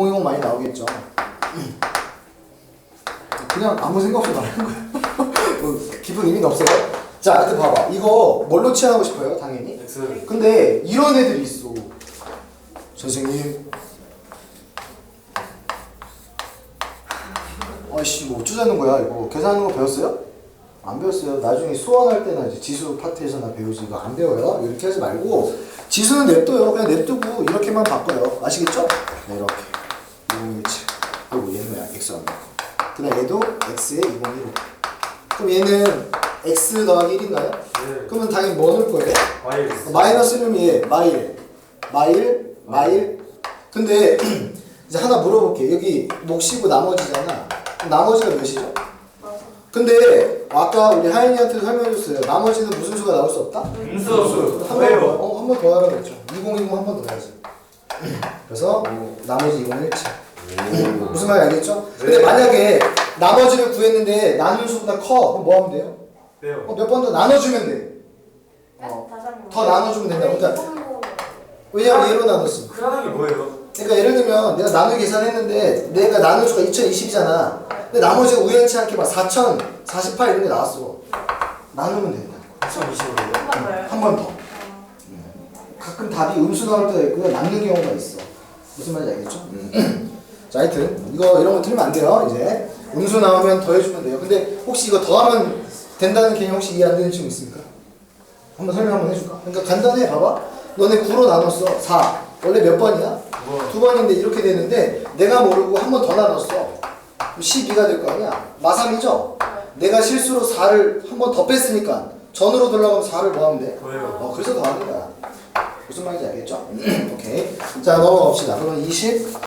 2020 많이 나오겠죠. 그냥 아무 생각 없이 말하는 거예요. 뭐 깊은 의미가 없어요. 자, 하여튼 봐봐. 이거 뭘로 취하고 싶어요? 당연히. 근데 이런 애들이 있어. 선생님. 아이씨, 뭐 어쩌자는 거야, 이거. 계산하는 거 배웠어요? 안 배웠어요. 나중에 수원할 때나 이제 지수 파트에서나 배우지. 이거 안 배워요. 이렇게 하지 말고. 지수는 냅둬요. 그냥 냅두고 이렇게만 바꿔요. 아시겠죠? 네, 이렇게. 2017. 그리고 얘는 뭐야? X 안 바꿔. 그다음 얘도 X에 2015. 그럼 얘는 X 더하기 1인가요? 네 그러면 당연히 뭐 넣을 거예요? Y 마이너스는 얘 마일 마일 마일 근데 이제 하나 물어볼게 여기 목시고 나머지잖아 나머지가 몇이죠? 근데 아까 우리 하인이한테 설명해줬어요 나머지는 무슨 수가 나올 수 없다? 음수 한번? 더, 어, 한번 더 하라고 했죠 2020 한 번 더 해야지 그래서 나머지 2017 무슨 말인지 알겠죠? 근데 네. 만약에 나머지를 구했는데 나눈 수보다 커 그럼 뭐 하면 돼요? 왜요? 어, 몇 번 더 나눠주면 돼 어, 더 나눠주면 된다. 그러니까 왜냐면 얘로 나눴어. 흔한 게 뭐예요? 그러니까 예를 들면 내가 나누기 계산했는데 내가 나눌 수가 2020이잖아. 근데 나머지가 우연치 않게 막 4048 이런 게 나왔어. 나누면 된다. 2025년이요? 한번 더. 음. 가끔 답이 음수 나올 때가 있고요. 남는 경우가 있어. 무슨 말인지 알겠죠? 음. 자, 하여튼 이거 이런 거 틀리면 안 돼요. 이제 음수 나오면 더해주면 돼요. 근데 혹시 이거 더하면 된다는 개념 혹시 이해 안 되는 친구 있습니까? 한번 설명 한번 해줄까? 그러니까 간단해. 봐봐. 너네 9로 나눴어. 4. 원래 몇 번이야? 뭐 두 번인데 이렇게 되는데 내가 모르고 한 번 더 나눴어. 그럼 12가 될 거 아니야? 마삼이죠? 내가 실수로 4를 한 번 더 뺐으니까 전으로 돌아가면 4를 뭐 하면 돼? 어, 그래서 더하는 거야. 무슨 말인지 알겠죠? 오케이. 자, 넘어갑시다. 그러면 20.